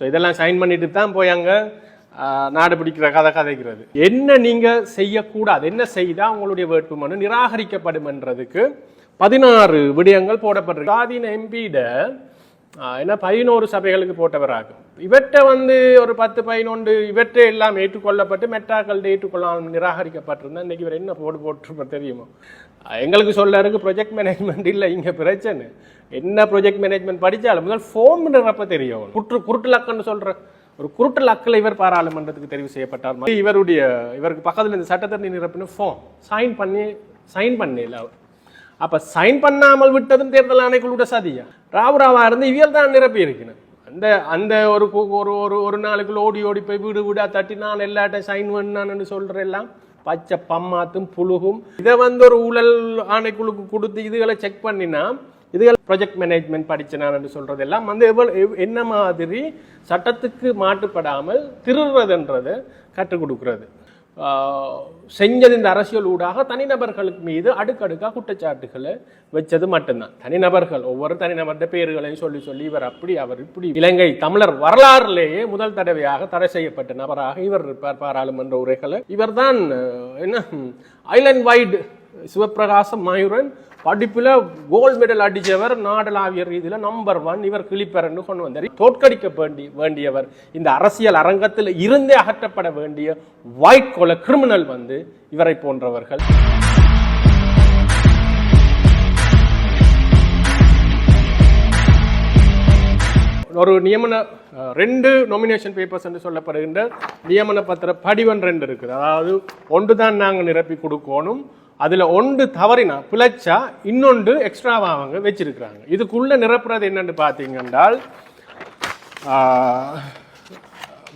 So இதெல்லாம் sign பண்ணிட்டு தான் போய் அங்கே நாடு பிடிக்கிற கதை கதைக்கிறது. என்ன நீங்கள் செய்யக்கூடாது என்ன செய்தால் உங்களுடைய வேட்புமனு நிராகரிக்கப்படும்ன்றதுக்கு பதினாறு விடயங்கள் போடப்பட்டிருக்கு. சுவாதீன எம்பியிட ஏன்னா பதினோரு சபைகளுக்கு போட்டவராகும் இவற்றை வந்து ஒரு பத்து பதினொன்று இவற்றை எல்லாம் ஏற்றுக்கொள்ளப்பட்டு மெட்டாக்கள் ஏற்றுக்கொள்ளாமல் நிராகரிக்கப்பட்டிருந்தா இன்னைக்கு இவர் என்ன போடு போட்டிருப்போம் தெரியுமா? எங்களுக்கு சொல்ல இருக்கு ப்ரொஜெக்ட் மேனேஜ்மெண்ட் இல்லை இங்கே பிரச்சனை. என்ன ப்ரொஜெக்ட் மேனேஜ்மெண்ட் படித்தாலும் முதல் ஃபோம் நிரப்ப தெரியும். குற்று குருட்டு லக்கன்னு சொல்ற. ஒரு குருட்டு லக்கில் இவர் பாராளுமன்றத்துக்கு தெரிவு செய்யப்பட்டார். இவருடைய இவருக்கு பக்கத்தில் இந்த சட்டத்தரணி நிரப்பின ஃபோம் சைன் பண்ணி சைன் பண்ணல அவர். அப்போ சைன் பண்ணாமல் விட்டதும் தேர்தல் ஆணைக்குழுட சதியா? ராவுராவா இருந்து இவியல் தான் நிரப்பி இருக்கணும் அந்த அந்த ஒரு ஒரு ஒரு ஒரு நாளுக்குள்ள ஓடி ஓடி போய் வீடு வீடாக தட்டி நான் எல்லாட்டையும் சைன் பண்ணான்னு சொல்கிறேன் எல்லாம் பச்சை பம்மாத்தும் புழுகும். இதை வந்து ஒரு ஊழல் ஆணைக்குழுக்கு கொடுத்து இதுகளை செக் பண்ணினா இதுகள் ப்ராஜெக்ட் மேனேஜ்மெண்ட் படிச்சனான்னு சொல்றதெல்லாம் வந்து எவ்வளோ என்ன மாதிரி சட்டத்துக்கு மாட்டுப்படாமல் திருடுறதுன்றதை கற்றுக் கொடுக்கிறது. செஞ்சது இந்த அரசியல் ஊடாக தனிநபர்களுக்கு மீது அடுக்கடுக்காக குற்றச்சாட்டுகளை வச்சது மட்டும்தான். தனிநபர்கள் ஒவ்வொரு தனிநபர்கிட்ட பேர்களையும் சொல்லி சொல்லி இவர் அப்படி அவர் இப்படி. இலங்கை தமிழர் வரலாறுலேயே முதல் தடவையாக தடை செய்யப்பட்ட நபராக இவர் இருப்பார் பாராளுமன்ற உரைகளை. இவர்தான் தான் என்ன? ஐலண்ட் வைடு சிவபிரகாசம் மாயூரன் படிப்பில் கோல்டு மெடல் அடித்தவர் நாடளாவிய ரீதியில் நம்பர் ஒன் இவர் கிளிப்பரன்னு கொண்டு வந்தார். தோற்கடிக்க வேண்டி வேண்டியவர் இந்த அரசியல் அரங்கத்தில் இருந்தே அகற்றப்பட வேண்டிய ஒயிட் கொல கிரிமினல் வந்து இவரை போன்றவர்கள். ஒரு நியமன ரெண்டு நாமினேஷன் பேப்பர்ஸ் என்று சொல்லப்படுகின்ற நியமன பத்திர படிவன் ரெண்டு இருக்குது. அதாவது ஒன்று தான் நாங்கள் நிரப்பி கொடுக்கணும் அதில் ஒன்று தவறினா பிழைச்சா இன்னொன்று எக்ஸ்ட்ராவாக அவங்க வச்சிருக்கிறாங்க. இதுக்குள்ளே நிரப்புறது என்னென்னு பார்த்தீங்கன்றால்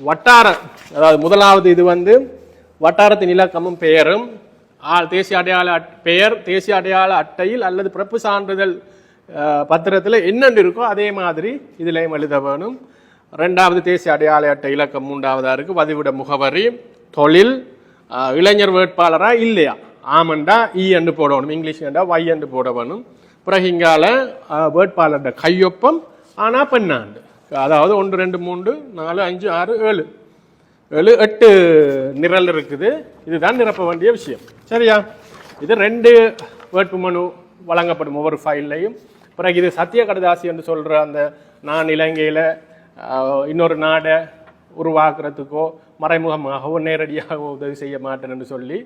வட்டாரம் அதாவது முதலாவது இது வந்து வட்டாரத்தின் இலக்கமும் பெயரும் ஆ- தேசிய அடையாள அட்- பெயர் தேசிய அடையாள அட்டையில் அல்லது பிறப்பு சான்றிதழ் பத்திரத்தில் என்னென்று இருக்கோ அதே மாதிரி இதிலையும் எழுத வேணும். ரெண்டாவது தேசிய அடையாள அட்டை இலக்கம் மூன்றாவதாக இருக்குது பதிவிட முகவரி தொழில் இளைஞர் வேட்பாளராக இல்லையா? ஆமண்டா இ என்று போடணும் இங்கிலீஷ் என்றா வை என்று போடணும் பிறகு இங்கால வேட்பாளர்கிட்ட வேட்பாளர்ட கையொப்பம் ஆனால் பெண்ணாண்டு. அதாவது ஒன்று ரெண்டு மூன்று நாலு அஞ்சு ஆறு ஏழு. ஏழு எட்டு நிரல் இருக்குது. இதுதான் நிரப்ப வேண்டிய விஷயம். சரியா? இது ரெண்டு வேட்புமனு வழங்கப்படும் ஒவ்வொரு ஃபைல்லையும். பிறகு இது சத்திய கடதாசி என்று சொல்கிற அந்த நான் இலங்கையில் இன்னொரு நாடை உருவாக்குறதுக்கோ மறைமுகமாகவோ நேரடியாகவோ உதவி செய்ய மாட்டேன் என்று சொல்லி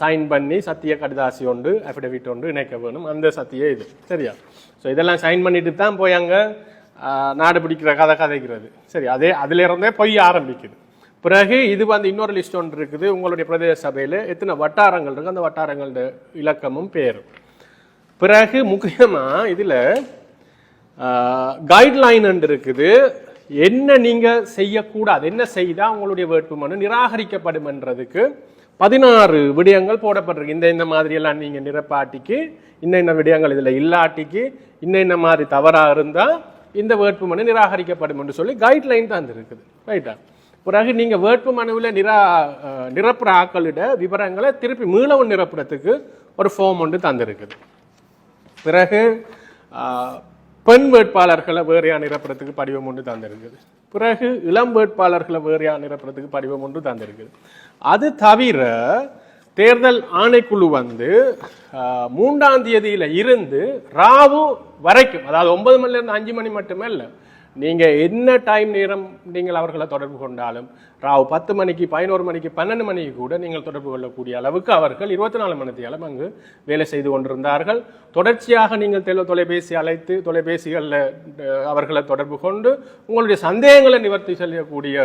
சைன் பண்ணி சத்திய கடிதாசி ஒன்று அஃபிடவிட் ஒன்று இணைக்க வேணும். அந்த சத்திய இது. சரியா? ஸோ இதெல்லாம் சைன் பண்ணிட்டு தான் போய் அங்கே நாடு பிடிக்கிற கதை கதைக்கிறது. சரி அதே அதிலிருந்தே பொய் ஆரம்பிக்குது. பிறகு இது வந்து இன்னொரு லிஸ்ட் ஒன்று இருக்குது. உங்களுடைய பிரதேச சபையில் எத்தனை வட்டாரங்கள் இருக்கு? அந்த வட்டாரங்களோட இலக்கமும் பேரும். பிறகு முக்கியமாக இதில் கைட்லைன் இருக்குது. என்ன நீங்கள் செய்யக்கூடாது என்ன செய்தால் உங்களுடைய வேட்புமனு நிராகரிக்கப்படும் என்றதுக்கு பதினாறு விடயங்கள் போடப்பட்டிருக்கு. இந்த இந்த மாதிரியெல்லாம் நீங்கள் நிரப்பாட்டிக்கு இன்ன இன்ன விடயங்கள் இதில் இல்லாட்டிக்கு இன்ன இன்ன மாதிரி தவறாக இருந்தால் இந்த வேட்புமனு நிராகரிக்கப்படும் என்று சொல்லி கைட்லைன் தான் இருக்குது. ரைட்டா பிறகு நீங்கள் வேட்பு மனுவில் நிரா நிரப்புற ஆக்களிட விவரங்களை திருப்பி மீளவும் நிரப்புறத்துக்கு ஒரு ஃபார்ம் ஒன்று தந்திருக்குது. பிறகு பெண் வேட்பாளர்களை வேறையாக நிரப்புறத்துக்கு படிவம் ஒன்று தந்திருக்குது. பிறகு இளம் வேட்பாளர்களை வேறையா நிரப்புறதுக்கு படிவம் ஒன்று தந்திருக்குது. அது தவிர தேர்தல் ஆணைக்குழு வந்து மூன்றாம் தேதியில இருந்து ராவு வரைக்கும் அதாவது ஒன்பது மணிலேருந்து அஞ்சு மணி மட்டுமே இல்லை நீங்கள் என்ன டைம் நேரம் நீங்கள் அவர்களை தொடர்பு கொண்டாலும் ராவு பத்து மணிக்கு பதினோரு மணிக்கு பன்னெண்டு மணிக்கு கூட நீங்கள் தொடர்பு கொள்ளக்கூடிய அளவுக்கு அவர்கள் இருபத்தி நாலு மணி நேரம் அங்கு வேலை செய்து கொண்டிருந்தார்கள். தொடர்ச்சியாக நீங்கள் தெல தொலைபேசி அழைத்து தொலைபேசிகளில் அவர்களை தொடர்பு கொண்டு உங்களுடைய சந்தேகங்களை நிவர்த்தி செய்யக்கூடிய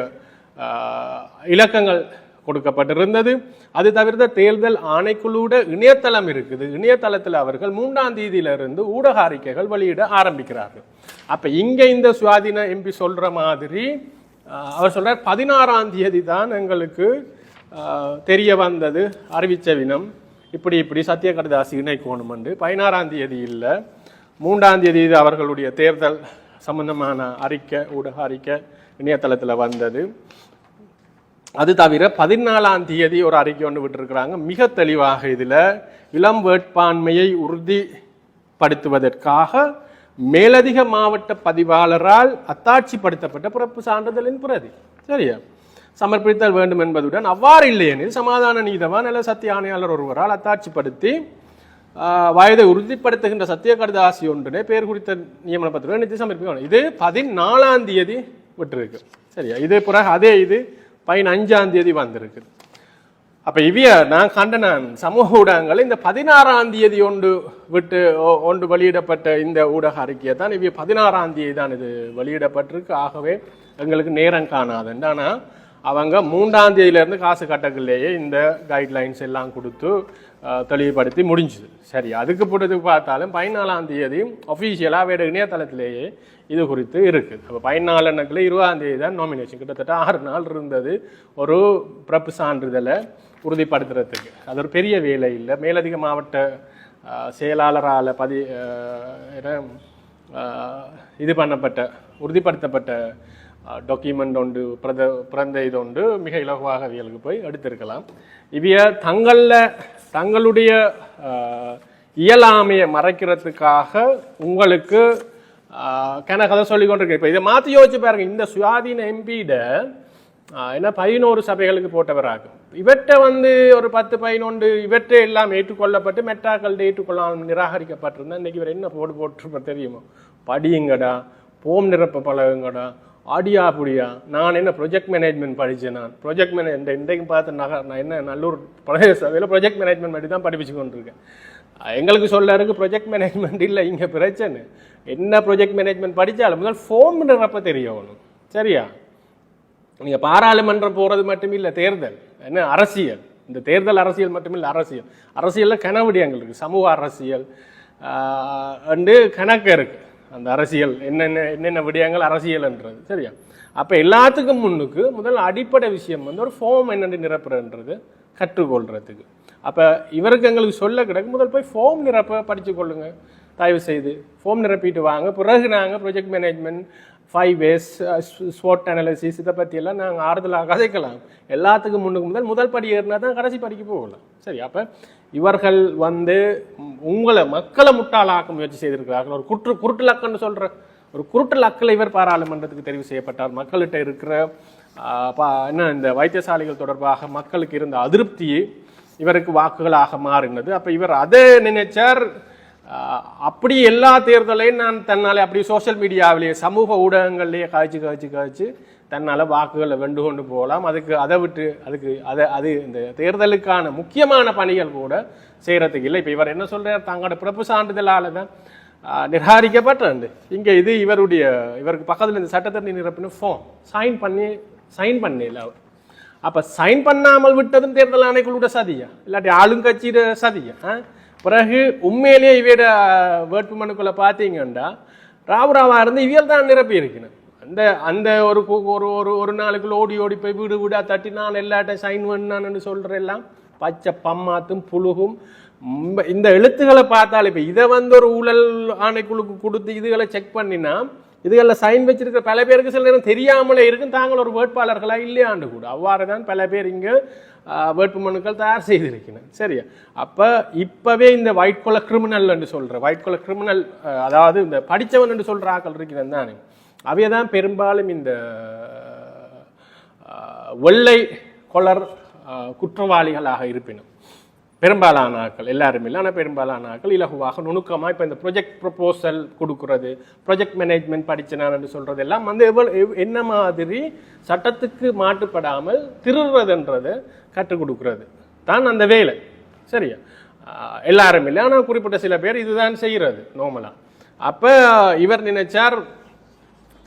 இலக்கங்கள் கொடுக்கப்பட்டிருந்தது. அது தவிர்த்த தேர்தல் ஆணைக்குழுட இணையதளம் இருக்குது. இணையதளத்தில் அவர்கள் மூன்றாம் தேதியிலிருந்து ஊடக அறிக்கைகள் வெளியிட ஆரம்பிக்கிறார்கள். அப்போ இங்கே இந்த சுவாதின எம்பி சொல்கிற மாதிரி அவர் சொல்கிறார் பதினாறாம் தேதி தான் எங்களுக்கு தெரிய வந்தது அறிவித்த வினம். இப்படி இப்படி சத்திய கடதாசி இணைக்கணும் என்று. பதினாறாம் தேதி இல்லை. மூன்றாம் தேதி இது அவர்களுடைய தேர்தல் சம்பந்தமான அறிக்கை ஊடக அறிக்கை இணையதளத்தில் வந்தது. அது தவிர பதினாலாம் தேதி ஒரு அறிக்கை ஒன்று விட்டுருக்குறாங்க. மிக தெளிவாக இதில் இளம் வேட்பாண்மையை உறுதிப்படுத்துவதற்காக மேலதிக மாவட்ட பதிவாளரால் அத்தாட்சிப்படுத்தப்பட்ட பிறப்பு சான்றிதழின் பிரதி. சரியா? சமர்ப்பித்தல் வேண்டும் என்பதுடன் அவ்வாறு இல்லையெனில் சமாதான நீதவான் நல்ல சத்திய ஆணையாளர் ஒருவரால் அத்தாட்சிப்படுத்தி வயதை உறுதிப்படுத்துகின்ற சத்திய கடிதாசி ஒன்றினை பேர் குறித்த நியமன பத்திரம் நிதி சமர்ப்பிக்கணும் இது பதினாலாம் தேதி விட்டுருக்கு. சரியா? இது பிறகு அதே இது பதினஞ்சாம் தேதி வந்திருக்கு. அப்ப இவிய நான் கண்ட நான் சமூக ஊடகங்கள் இந்த பதினாறாம் தேதி ஒன்று விட்டு ஒன்று வெளியிடப்பட்ட இந்த ஊடக அறிக்கையை தான் இவிய பதினாறாம் தேதி தான் இது வெளியிடப்பட்டிருக்கு. ஆகவே எங்களுக்கு நேரம் காணாது. ஆனால் அவங்க மூன்றாம் தேதியிலேருந்து காசு கட்டக்குள்ளேயே இந்த கைட்லைன்ஸ் எல்லாம் கொடுத்து தெளிவுபடுத்தி முடிஞ்சுது. சரி அதுக்கு பிறகு பார்த்தாலும் பதினாலாம் தேதி ஒஃபீஷியலாக வேறு இணையதளத்திலேயே இது குறித்து இருக்குது அப்போ பதினாலு எண்ணக்கில் இருபதாம் தேதி தான் நாமினேஷன் கிட்டத்தட்ட ஆறு நாள் இருந்தது. ஒரு பிறப்பு சான்றிதழை உறுதிப்படுத்துறதுக்கு. அது ஒரு பெரிய வேலை இல்லை. மேலதிக மாவட்ட செயலாளரால் பதி இது பண்ணப்பட்ட உறுதிப்படுத்தப்பட்ட டாக்குமெண்ட் ஒன்று பிரத பிறந்த இது ஒன்று மிக இலகுவாக அவியலுக்கு போய் எடுத்திருக்கலாம். இவிய தங்களில் தங்களுடைய இயலாமையை மறைக்கிறதுக்காக உங்களுக்கு கன கதை சொல்லி கொண்டிருக்கேன் இப்போ இதை மாற்றி யோசிச்சு பாருங்கள் இந்த சுயாதீன எம்பியிட என்ன பதினோரு சபைகளுக்கு போட்டவராகும். இவற்றை வந்து ஒரு பத்து பதினொன்று இவற்றை எல்லாம் ஏற்றுக்கொள்ளப்பட்டு மெட்டாக்கள் ஏற்றுக்கொள்ளாமல் நிராகரிக்கப்பட்டிருந்தா இன்னைக்கு இவர் என்ன போடு போட்டிருப்பார் தெரியுமோ? படியுங்கடா போம் நிரப்ப பழகுங்கடா ஆடியா புடியா. நான் என்ன ப்ரொஜெக்ட் மேனேஜ்மெண்ட் படித்தேன் நான். ப்ரொஜெக்ட் மேனேஜ் இந்த இன்றைக்கு பார்த்து நகர் நான் என்ன நல்லூர் பழைய சபையில் ப்ரொஜெக்ட் மேனேஜ்மெண்ட் மட்டும் தான் படிப்பிச்சு கொண்டிருக்கேன். எங்களுக்கு சொல்ல இருக்கு ப்ரொஜெக்ட் மேனேஜ்மெண்ட் இல்லை இங்கே பிரச்சனை. என்ன ப்ரொஜெக்ட் மேனேஜ்மெண்ட் படித்தாலும் முதல் ஃபோம் நிரப்ப தெரியணும் சரியா? நீங்கள் பாராளுமன்றம் போகிறது மட்டும் தேர்தல். என்ன அரசியல். இந்த தேர்தல் அரசியல் மட்டும் அரசியல். அரசியலில் கனவடியங்கள் இருக்குது சமூக அரசியல் அண்டு கணக்கு இருக்குது அந்த அரசியல் என்னென்ன என்னென்ன விடயங்கள் அரசியல்ன்றது சரியா? அப்போ எல்லாத்துக்கும் முன்னுக்கு முதல் அடிப்படை விஷயம் வந்து ஒரு ஃபார்ம் என்னென்று நிரப்புறன்றது கற்றுக்கொள்றதுக்கு. அப்போ இவருக்கு எங்களுக்கு சொல்ல கிடக்கு முதல் போய் ஃபார்ம் நிரப்ப படித்து கொள்ளுங்க தயவு செய்து. ஃபார்ம் நிரப்பிட்டு வாங்க. பிறகு நாங்கள் ப்ரொஜெக்ட் மேனேஜ்மெண்ட் ஃபைவ் வேஸ் ஸ்வாட் அனாலிசிஸ் இதை பற்றியெல்லாம் நாங்கள் ஆறுதலாக கதைக்கலாம் எல்லாத்துக்கும் முன்னுக்கு முதல் முதல் படி ஏறினா தான் கடைசி படிக்கு போகலாம். சரி அப்போ இவர்கள் வந்து உங்களை மக்களை முட்டாளாக்க முயற்சி செய்திருக்கிறார்கள். ஒரு குற்று குருட்டுலக்கன்னு சொல்கிற ஒரு குருட்டுலக்கில் இவர் பாராளுமன்றத்துக்கு தெரிவு செய்யப்பட்டார். மக்கள்கிட்ட இருக்கிற பா- என்ன இந்த வைத்தியசாலைகள் தொடர்பாக மக்களுக்கு இருந்த அதிருப்தியை இவருக்கு வாக்குகளாக மாறினது. அப்போ இவர் அதை நினைச்சார். அப்படி எல்லா தேர்தலையும் நான் தன்னால் அப்படி சோஷியல் மீடியாவிலேயே சமூக ஊடகங்கள்லேயே காய்ச்சி காய்ச்சி காய்ச்சி தன்னால் வாக்குகளை வெண்டு கொண்டு போகலாம். அதுக்கு அதை விட்டு அதுக்கு அதை அது இந்த தேர்தலுக்கான முக்கியமான பணிகள் கூட செய்கிறதுக்கு இல்லை. இப்போ இவர் என்ன சொல்கிறார் தங்களோட பிறப்பு சான்றிதழால தான் ஆஹ் நிராகரிக்கப்பட்டது இங்கே இது இவருடைய இவருக்கு பக்கத்தில் இந்த சட்டத்தரணி நிரப்பின ஃபார்ம் சைன் பண்ணி சைன் பண்ணல அவர். அப்போ சைன் பண்ணாமல் விட்டதும் தேர்தல் ஆணைக்குழுட சதியா? இல்லாட்டி ஆளுங்கட்சியோட சதியா? ஆ? பிறகு உண்மையிலேயே இவையோட வேட்புமனுக்குள்ளே பார்த்தீங்கன்னா ராவுராவா இருந்து இவியல் தான் நிரப்பி இருக்கணும் அந்த அந்த ஒரு கு- ஒரு ஒரு ஒரு நாளுக்குள்ள ஓடி ஓடி போய் வீடு வீடாக தட்டி நான் எல்லாட்டையும் சைன் பண்ணான்னு சொல்கிற எல்லாம் பச்சை பம்மாத்தும் புழுகும். இந்த எழுத்துக்களை பார்த்தாலே இப்போ இதை வந்து ஒரு ஊழல் ஆணைக்குழுக்கு கொடுத்து இதுகளை செக் பண்ணினா இதுகளில் சைன் வச்சிருக்கிற பல பேருக்கு சில நேரம் தெரியாமலே இருக்கும். தாங்கள் ஒரு வேட்பாளர்களாக இல்லையாண்டு கூட. அவ்வாறு தான் பல பேர் இங்கே வேட்பு மனுக்கள் தயார் செய்திருக்கணும் சரியா? அப்போ இப்போவே இந்த ஒயிட் கொல கிரிமினல் என்று சொல்கிற ஒயிட் கொல கிரிமினல் அதாவது இந்த படித்தவன் என்று சொல்கிற ஆக்கள் இருக்கிறது தானே? அவைய தான் பெரும்பாலும் இந்த வெள்ளை கொலர் குற்றவாளிகளாக இருப்பினும். பெரும்பாலான ஆட்கள் எல்லாருமே இல்லை. ஆனால் பெரும்பாலான ஆட்கள் இலகுவாக நுணுக்கமாக இப்போ இந்த ப்ரொஜெக்ட் ப்ரொப்போசல் கொடுக்கறது ப்ரொஜெக்ட் மேனேஜ்மெண்ட் படிச்சனான்னு சொல்கிறது எல்லாம் வந்து எவ்வளோ என்ன மாதிரி சட்டத்துக்கு மாட்டுப்படாமல் திருடுறதுன்றதை கற்றுக் கொடுக்கறது. தான் அந்த வேலை. சரியா? எல்லாரும் இல்லை. ஆனால் குறிப்பிட்ட சில பேர் இதுதான் செய்கிறது நோமலாக அப்போ இவர் நினைச்சார்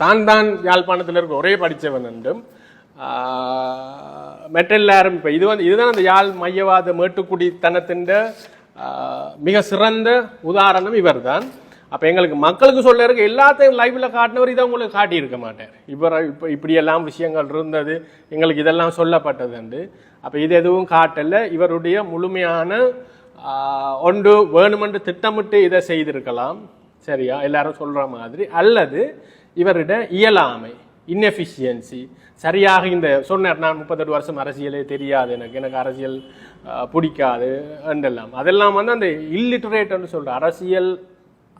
தான் தான் யாழ்ப்பாணத்தில் இருக்க ஒரே படித்தவன் என்றும் மெட்டல் இப்போ இது வந்து இதுதான் அந்த யாழ் மையவாத மேட்டுக்குடித்தனத்தின் மிக சிறந்த உதாரணம் இவர் தான் அப்போ எங்களுக்கு மக்களுக்கு சொல்ல இருக்க எல்லாத்தையும் லைவில் காட்டினவர் இதை உங்களுக்கு காட்டியிருக்க மாட்டார். இவர் இப்போ இப்படியெல்லாம் விஷயங்கள் இருந்தது எங்களுக்கு இதெல்லாம் சொல்லப்பட்டது என்று. அப்போ இது எதுவும் காட்டலை. இவருடைய முழுமையான ஒன்று வேணுமென்று திட்டமிட்டு இதை செய்திருக்கலாம். சரியா? எல்லாரும் சொல்கிற மாதிரி. அல்லது இவரிட இயலாமை. இன்எஃபிஷியன்சி சரியாக இந்த சொன்னார் நான் முப்பத்தெட்டு வருஷம் அரசியலே தெரியாது எனக்கு எனக்கு அரசியல் பிடிக்காது என்றெல்லாம். அதெல்லாம் வந்து அந்த இல்லிட்டரேட்னு சொல்கிற அரசியல்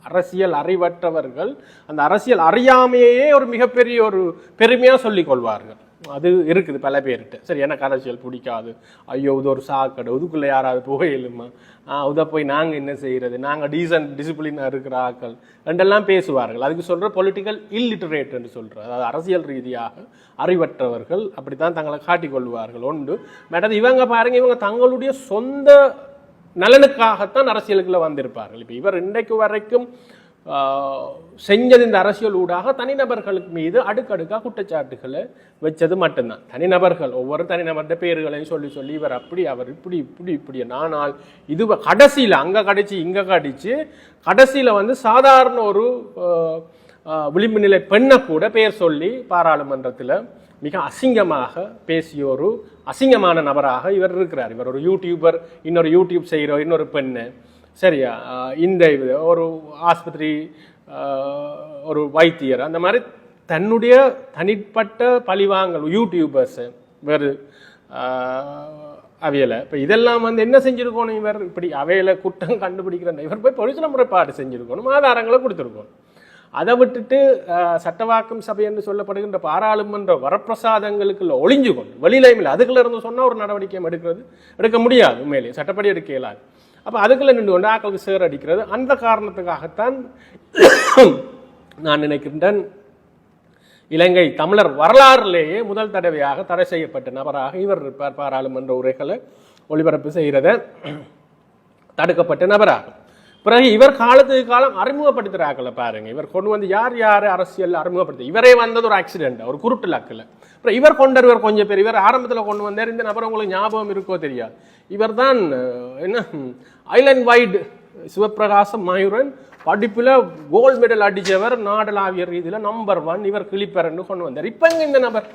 அரசியல் அறிவற்றவர்கள் அந்த அரசியல் அறியாமையே ஒரு மிகப்பெரிய ஒரு பெருமையாக சொல்லிக் கொள்வார்கள். அது இருக்குது பல பேர்கிட்ட. சரி எனக்கு அரசியல் பிடிக்காது. ஐயோ இது ஒரு சாக்கடை. இதுக்குள்ளே யாராவது புகையிலுமா உத போய் நாங்கள் என்ன செய்கிறது நாங்கள் டீசன்ட் டிசிப்ளினாக இருக்கிற ஆக்கள் ரெண்டெல்லாம் பேசுவார்கள். அதுக்கு சொல்கிற பொலிட்டிக்கல் இல்லிட்டரேட் என்று சொல்கிற அதாவது அரசியல் ரீதியாக அறிவற்றவர்கள் அப்படித்தான் தங்களை காட்டிக்கொள்வார்கள் ஒன்று. மேடம் இவங்க பாருங்கள் இவங்க தங்களுடைய சொந்த நலனுக்காகத்தான் அரசியலுக்குள்ளே வந்திருப்பார்கள். இப்போ இவர் இன்றைக்கு வரைக்கும் செஞ்சது இந்த அரசியல் ஊடாக தனிநபர்களுக்கு மீது அடுக்கடுக்காக குற்றச்சாட்டுகளை வச்சது மட்டும்தான். தனிநபர்கள் ஒவ்வொரு தனிநபர்கிட்ட பேர்களையும் சொல்லி சொல்லி இவர் அப்படி அவர் இப்படி இப்படி இப்படி. நானால் இது கடைசியில் அங்கே கடிச்சு இங்கே கடிச்சு கடைசியில் வந்து சாதாரண ஒரு விளிம்பு நிலை பெண்ணை கூட பெயர் சொல்லி பாராளுமன்றத்தில் மிக அசிங்கமாக பேசிய ஒரு அசிங்கமான நபராக இவர் இருக்கிறார். இவர் ஒரு யூடியூபர் இன்னொரு யூடியூப் செய்கிற இன்னொரு பெண்ணு. சரியா? இந்த இது ஒரு ஆஸ்பத்திரி ஒரு வைத்தியர் அந்த மாதிரி தன்னுடைய தனிப்பட்ட பழிவாங்கல் யூடியூபர்ஸ் வேறு அவையலை. இப்போ இதெல்லாம் வந்து என்ன செஞ்சுருக்கணும் இவர்? இப்படி அவையலை குற்றம் கண்டுபிடிக்கிற இவர் போய் பொலிசில் முறைப்பாடு செஞ்சுருக்கணும் ஆதாரங்களை கொடுத்துருக்கணும். அதை விட்டுட்டு சட்டவாக்கம் சபை என்று சொல்லப்படுகின்ற பாராளுமன்ற வரப்பிரசாதங்களுக்குள்ள ஒளிஞ்சு கொண்டு வெளியில இல்லை அதுக்குள்ள இருந்து சொன்னால் ஒரு நடவடிக்கை எடுக்கிறது எடுக்க முடியாது உண்மையிலேயே சட்டப்படி எடுக்க இயலாது. அப்போ அதுக்குள்ள நின்று கொண்டு ஆக்களுக்கு சேர் அடிக்கிறது. அந்த காரணத்துக்காகத்தான் நான் நினைக்கின்றேன் இலங்கை தமிழர் வரலாறுலேயே முதல் தடவையாக தடை செய்யப்பட்ட நபராக இவர் இருப்பார். பாராளுமன்ற உரைகளை ஒளிபரப்பு செய்கிறத. தடுக்கப்பட்ட நபராகும். பிறகு இவர் காலத்துக்கு காலம் அறிமுகப்படுத்துகிறாக்களை பாருங்க. இவர் கொண்டு வந்து யார் யார் அரசியல் அறிமுகப்படுத்தி இவரே வந்தது ஒரு ஆக்சிடென்ட் ஒரு குருட்டு லாக்கில். அப்புறம் இவர் கொண்டவர் கொஞ்சம் பேர். இவர் ஆரம்பத்தில் கொண்டு வந்தார். இந்த நபர் உங்களுக்கு ஞாபகம் இருக்கோ தெரியாது. இவர் தான் என்ன? ஐலண்ட் வைடு சிவபிரகாசம் மயூரன் படிப்பில் கோல்டு மெடல் அடித்தவர் நாடலாவிய ரீதியில் நம்பர் ஒன் இவர் கிளிப்பரன்னு கொண்டு வந்தார். இப்போ எங்கே இந்த நபர்?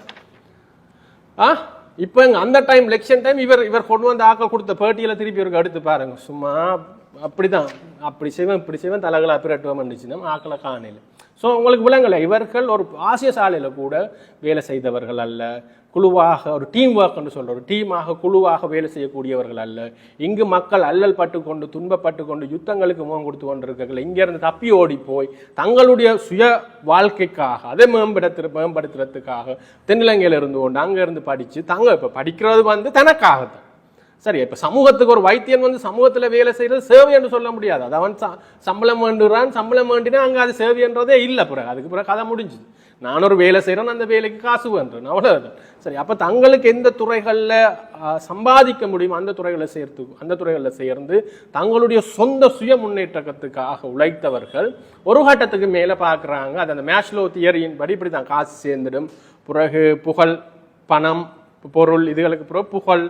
ஆ? இப்போ அந்த டைம் எலெக்ஷன் டைம் இவர் இவர் கொண்டு வந்த ஆக்கள் கொடுத்த பேட்டியில் திருப்பி இவருக்கு அடுத்து பாருங்க. சும்மா அப்படிதான். அப்படி செய்வேன் இப்படி செய்வேன் தலைகளை பிரட்டுவோம் இருந்துச்சுன்னா ஆக்களை காணையில் ஸோ உங்களுக்கு விளங்கலை இவர்கள் ஒரு ஆசிய சாலையில் கூட வேலை செய்தவர்கள் அல்ல. குழுவாக ஒரு டீம் ஒர்க்னு சொல்கிற ஒரு டீமாக குழுவாக வேலை செய்யக்கூடியவர்கள் அல்ல. இங்கு மக்கள் அல்லல் பட்டு கொண்டு துன்பப்பட்டு கொண்டு யுத்தங்களுக்கு முகம் கொடுத்து கொண்டிருக்கிறார்கள் இங்கேருந்து தப்பி ஓடி போய் தங்களுடைய சுய வாழ்க்கைக்காக அதை மேம்படுத்து மேம்படுத்துறதுக்காக தென்னிலங்கையில் இருந்து கொண்டு அங்கேருந்து இருந்து தங்க இப்போ படிக்கிறது வந்து தனக்காகத்தான். சரி இப்போ சமூகத்துக்கு ஒரு வைத்தியன் வந்து சமூகத்தில் வேலை செய்கிறது சேவை என்று சொல்ல முடியாது. அது அவன் ச- சம்பளம் வேண்டுறான் சம்பளம் வேண்டினா அங்கே அது சேவைன்றதே இல்லை பிறகு. அதுக்கு பிறகு கதை முடிஞ்சுது. நான் ஒரு வேலை செய்கிறேன் அந்த வேலைக்கு காசு வேண்டுறேன் அவ்வளவுதான். சரி அப்போ தங்களுக்கு எந்த துறைகளில் சம்பாதிக்க முடியும் அந்த துறைகளை சேர்த்து அந்த துறைகளில் சேர்ந்து தங்களுடைய சொந்த சுய முன்னேற்றத்துக்காக உழைத்தவர்கள் ஒரு கட்டத்துக்கு மேலே பார்க்குறாங்க அது அந்த மேஷ்லோ தியரியின் படி இப்படி தான் காசு சேர்ந்துடும். பிறகு புகழ் பணம் பொருள் இதுகளுக்கு அப்புறம் புகழ்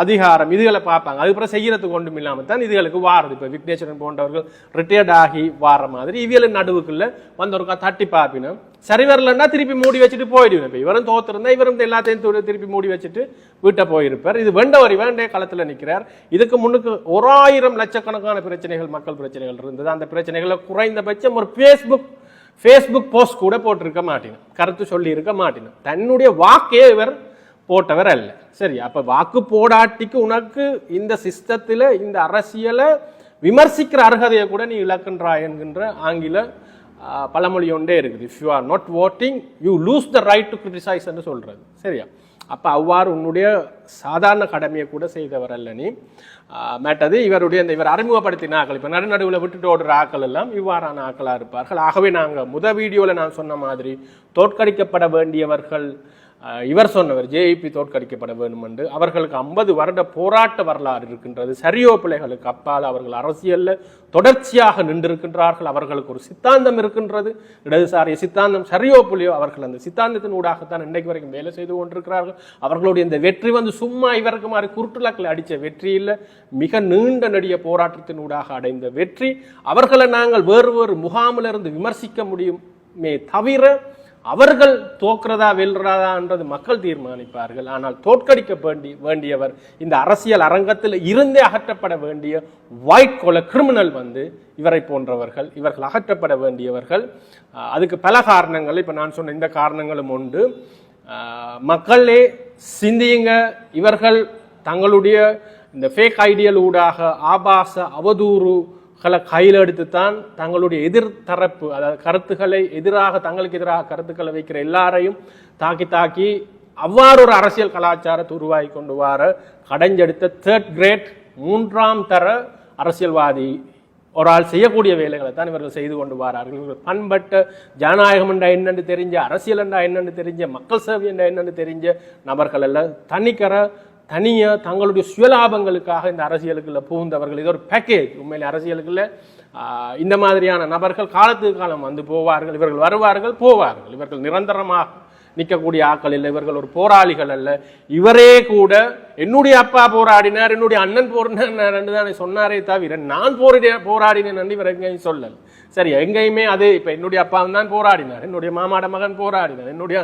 அதிகாரம் இதுகளை பார்ப்பாங்க. அதுக்கப்புறம் செய்கிறதுக்கு செய்யறதுக்கு ஒன்றும் இல்லாமல் தான் இதுகளுக்கு வாரது. இப்போ விக்னேஸ்வரன் போன்றவர்கள் ரிட்டையர்ட் ஆகி வார மாதிரி இவியல் நடுவுக்குள்ள வந்தவருக்கா தட்டி பார்ப்பினோம் சரி வரலன்னா திருப்பி மூடி வச்சுட்டு போயிடுவேன். இப்போ இவரும் தோத்துருந்தா இவரும் எல்லாத்தையும் திருப்பி மூடி வச்சுட்டு வீட்டை போயிருப்பார். இது வேண்டவர் வேண்டே காலத்தில் நிற்கிறார் இதுக்கு முன்னுக்கு ஒரு ஆயிரம் லட்சக்கணக்கான பிரச்சனைகள் மக்கள் பிரச்சனைகள் இருந்தது. அந்த பிரச்சனைகளை குறைந்தபட்சம் ஒரு ஃபேஸ்புக் ஃபேஸ்புக் போஸ்ட் கூட போட்டிருக்க மாட்டினோம் கருத்து சொல்லி இருக்க மாட்டினோம் தன்னுடைய வாக்கே இவர் போட்டவர் அல்ல சரி அப்போ வாக்கு போடாட்டிக்கு உனக்கு இந்த சிஸ்டத்தில் இந்த அரசியலை விமர்சிக்கிற அர்ஹதையை கூட நீ இழக்கின்றாய் என்கின்ற ஆங்கில பழமொழி ஒன்றே இருக்குது. If you are not voting you lose the right to criticise என்று சொல்கிறது சரியா? அப்போ அவ்வாறு உன்னுடைய சாதாரண கடமையை கூட செய்தவர் அல்ல நீ மேட்டது இவருடைய இந்த இவர் அறிமுகப்படுத்தின ஆக்கள். இப்போ நடுநடுவில் விட்டுட்டு ஓடுற ஆக்கள் எல்லாம் இவ்வாறான ஆக்களாக இருப்பார்கள். ஆகவே நாங்கள் முத வீடியோவில் நான் சொன்ன மாதிரி தோற்கடிக்கப்பட வேண்டியவர்கள் இவர் சொன்னவர் ஜேஇபி தோற்கடிக்கப்பட வேண்டும் என்று. அவர்களுக்கு ஐம்பது வருட போராட்ட வரலாறு இருக்கின்றது. சரியோ பிள்ளைகளுக்கு அப்பால் அவர்கள் அரசியலில் தொடர்ச்சியாக நின்றிருக்கின்றார்கள். அவர்களுக்கு ஒரு சித்தாந்தம் இருக்கின்றது. இடதுசாரிய சித்தாந்தம் சரியோ புள்ளியோ அவர்கள் அந்த சித்தாந்தத்தின் ஊடாகத்தான் இன்றைக்கு வரைக்கும் வேலை செய்து கொண்டிருக்கிறார்கள். அவர்களுடைய இந்த வெற்றி வந்து சும்மா இவருக்கு மாதிரி குருட்டுலாக்கில் அடித்த வெற்றி இல்லை. மிக நீண்ட நெடிய போராட்டத்தின் ஊடாக அடைந்த வெற்றி. அவர்களை நாங்கள் வேறு வேறு முகாமிலிருந்து விமர்சிக்க முடியுமே தவிர அவர்கள் தோக்கிறதா வெல்றதான்றது மக்கள் தீர்மானிப்பார்கள். ஆனால் தோற்கடிக்க வேண்டி வேண்டியவர் இந்த அரசியல் அரங்கத்தில் இருந்தே அகற்றப்பட வேண்டிய ஒயிட் கொலை கிரிமினல் வந்து இவரை போன்றவர்கள் இவர்கள் அகற்றப்பட வேண்டியவர்கள். அதுக்கு பல காரணங்கள் இப்போ நான் சொன்ன இந்த காரணங்களும் உண்டு. மக்களே சிந்தியுங்க. இவர்கள் தங்களுடைய இந்த ஃபேக் ஐடியல் ஊடாக ஆபாச அவதூறு களை கையில் எடுத்து தான் தங்களுடைய எதிர்த்தரப்பு அதாவது கருத்துக்களை எதிராக தங்களுக்கு எதிராக கருத்துக்களை வைக்கிற எல்லாரையும் தாக்கி தாக்கி அவ்வாறு ஒரு அரசியல் கலாச்சாரத்தை உருவாகி கொண்டு வர கடைஞ்செடுத்த தேர்ட் கிரேட் மூன்றாம் தர அரசியல்வாதி ஒரு ஆள் செய்யக்கூடிய வேலைகளை தான் இவர்கள் செய்து கொண்டு வரார்கள். இவர்கள் பண்பட்ட ஜனநாயகம் என்றா என்னன்னு தெரிஞ்ச அரசியல் என்றா என்னென்னு தெரிஞ்ச மக்கள் சேவை என்றா என்னென்னு தெரிஞ்ச நபர்கள் எல்லாம் தனிக்கர தனியாக தங்களுடைய சுயலாபங்களுக்காக இந்த அரசியலுக்குள்ள புகுந்தவர்கள். இது ஒரு பேக்கேஜ் உண்மையில் அரசியலுக்குள்ள இந்த மாதிரியான நபர்கள் காலத்துக்கு காலம் வந்து போவார்கள். இவர்கள் வருவார்கள் போவார்கள். இவர்கள் நிரந்தரமாக நிற்கக்கூடிய ஆட்கள் இல்லை. இவர்கள் ஒரு போராளிகள் அல்ல. இவரே கூட என்னுடைய அப்பா போராடினார் என்னுடைய அண்ணன் போராடினார் தானே சொன்னாரே தவிர நான் போரிட போராடினேன் என்று இவர் எங்கேயும் சொல்லல். சரி எங்கேயுமே அது இப்போ என்னுடைய அப்பா தான் போராடினார் என்னுடைய மாமாட மகன் போராடினார் என்னுடைய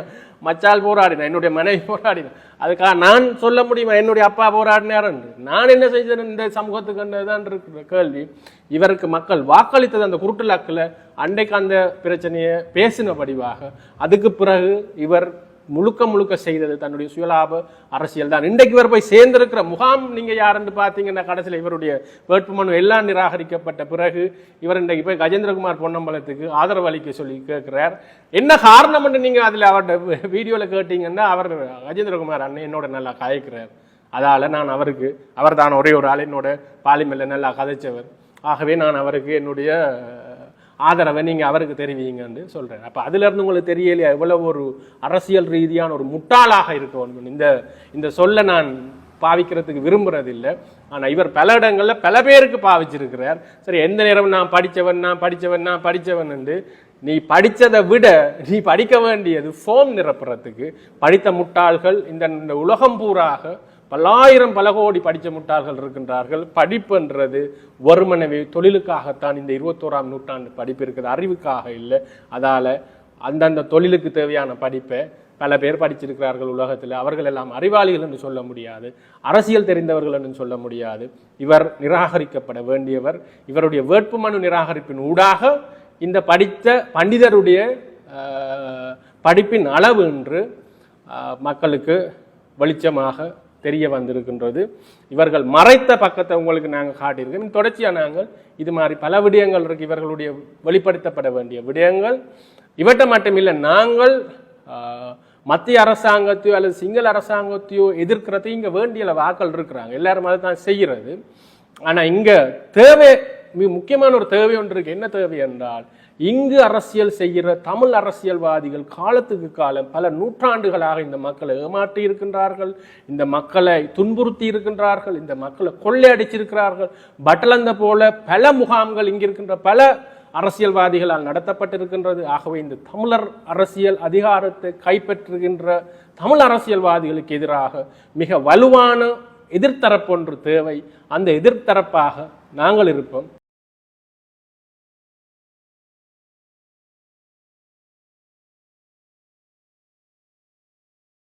மச்சால் போராடினார் என்னுடைய மனைவி போராடினார். அதுக்காக நான் சொல்ல முடியுமா என்னுடைய அப்பா போராடினார் என்று? நான் என்ன செய்தேன்? இந்த சமூகத்துக்கு தான் இருக்கிற கேள்வி. இவருக்கு மக்கள் வாக்களித்தது அந்த குருட்டுலாக்கில் அன்றைக்கு அந்த பிரச்சனையை பேசின படிவாக அதுக்கு பிறகு இவர் முழுக்க முழுக்க செய்தது தன்னுடைய சுயலாப அரசியல் தான். இன்றைக்கு இவர் போய் சேர்ந்திருக்கிற முகாம் நீங்கள் யாருன்னு பார்த்தீங்கன்னா கடைசியில் இவருடைய வேட்புமனு எல்லாம் நிராகரிக்கப்பட்ட பிறகு இவர் இன்றைக்கு போய் கஜேந்திரகுமார் பொன்னம்பலத்துக்கு ஆதரவு அளிக்க சொல்லி கேட்கிறார். என்ன காரணம்னு நீங்கள் அதில் அதுல அவர்கிட்ட வீடியோல கேட்டீங்கன்னா அவர் கஜேந்திரகுமார் அண்ணன் என்னோட நல்லா கதைக்கிறார் அதால் நான் அவருக்கு அவர் தான் ஒரே ஒரு ஆள் என்னோட பாலிமல்ல நல்லா கதைச்சவர். ஆகவே நான் அவருக்கு என்னுடைய ஆதரவை நீங்கள் அவருக்கு தெரிவிங்கன்னு சொல்கிறேன் அப்போ அதுலேருந்து உங்களுக்கு தெரியலையா? எவ்வளோ ஒரு அரசியல் ரீதியான ஒரு முட்டாளாக இருக்கணும் இந்த இந்த சொல்ல நான் பாவிக்கிறதுக்கு விரும்புறதில்லை. ஆனால் இவர் பல இடங்களில் பல பேருக்கு பாவிச்சிருக்கிறார். சரி எந்த நேரம் நான் படித்தவன் நான் படித்தவன் நான் படிச்சவன் என்று நீ படித்ததை விட நீ படிக்க வேண்டியது ஃபோம் நிரப்புறத்துக்கு படித்த முட்டாள்கள் இந்த இந்த உலகம் பூராக பல்லாயிரம் பல கோடி படித்த முட்டாள்கள் இருக்கின்றார்கள். படிப்புன்றது வறுமனவே தொழிலுக்காகத்தான் இந்த இருபத்தோராம் நூற்றாண்டு படிப்பு இருக்குது. அறிவுக்காக இல்லை. அதால் அந்தந்த தொழிலுக்கு தேவையான படிப்பை பல பேர் படிச்சிருக்கிறார்கள் உலகத்தில். அவர்கள் எல்லாம் அறிவாளிகள் என்று சொல்ல முடியாது. அரசியல் தெரிந்தவர்கள் என்று சொல்ல முடியாது. இவர் நிராகரிக்கப்பட வேண்டியவர். இவருடைய வேட்புமனு நிராகரிப்பின் ஊடாக இந்த படித்த பண்டிதருடைய படிப்பின் அளவு என்று மக்களுக்கு வெளிச்சமாக தெரிய வந்திருக்கின்றது. இவர்கள் மறைத்த பக்கத்தை உங்களுக்கு நாங்கள் காட்டியிருக்கோம். தொடர்ச்சியாக நாங்கள் இது மாதிரி பல விடயங்கள் இருக்கு. இவர்களுடைய வெளிப்படுத்தப்பட வேண்டிய விடயங்கள். இவற்றை மட்டுமில்லை நாங்கள் மத்திய அரசாங்கத்தையோ அல்லது சிங்கள அரசாங்கத்தையோ எதிர்க்கிறதையும் இங்கே வேண்டிய வாக்கள் இருக்கிறாங்க. எல்லாரும் அதை தான் செய்கிறது. ஆனால் இங்கே தேவை மிக முக்கியமான ஒரு தேவை ஒன்று இருக்கு. என்ன தேவை என்றால் இங்கு அரசியல் செய்கிற தமிழ் அரசியல்வாதிகள் காலத்துக்கு காலம் பல நூற்றாண்டுகளாக இந்த மக்களை ஏமாற்றி இருக்கின்றார்கள். இந்த மக்களை துன்புறுத்தி இருக்கின்றார்கள். இந்த மக்களை கொள்ளையடிச்சிருக்கிறார்கள். பட்டலந்த போல பல முகாம்கள் இங்கிருக்கின்ற பல அரசியல்வாதிகளால் நடத்தப்பட்டிருக்கின்றது. ஆகவே இந்த தமிழர் அரசியல் அதிகாரத்தை கைப்பற்றுகின்ற தமிழ் அரசியல்வாதிகளுக்கு எதிராக மிக வலுவான எதிர்த்தரப்பு ஒன்று தேவை. அந்த எதிர்த்தரப்பாக நாங்கள் இருப்போம்.